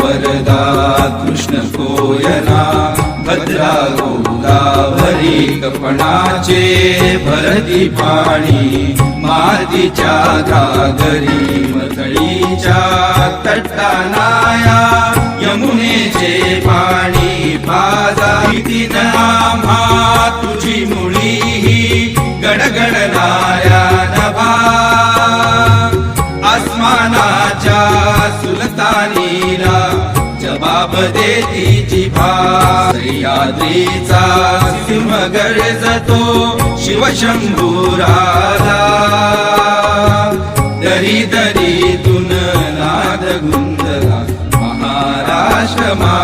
वरदा कृष्णकोयना भद्रा गोदावरी कपणाचे भरती पाणी मातीच्या घागरी मथळीच्या तट्टानाया यमुनेचे पाणी पाजा दिन तुझी मुळी ही नाया बाब देतीची जिभा सिंह गरजतो शिवशंभू राधा दरी दरीतून नाद गुंदला महाराष्ट्र मा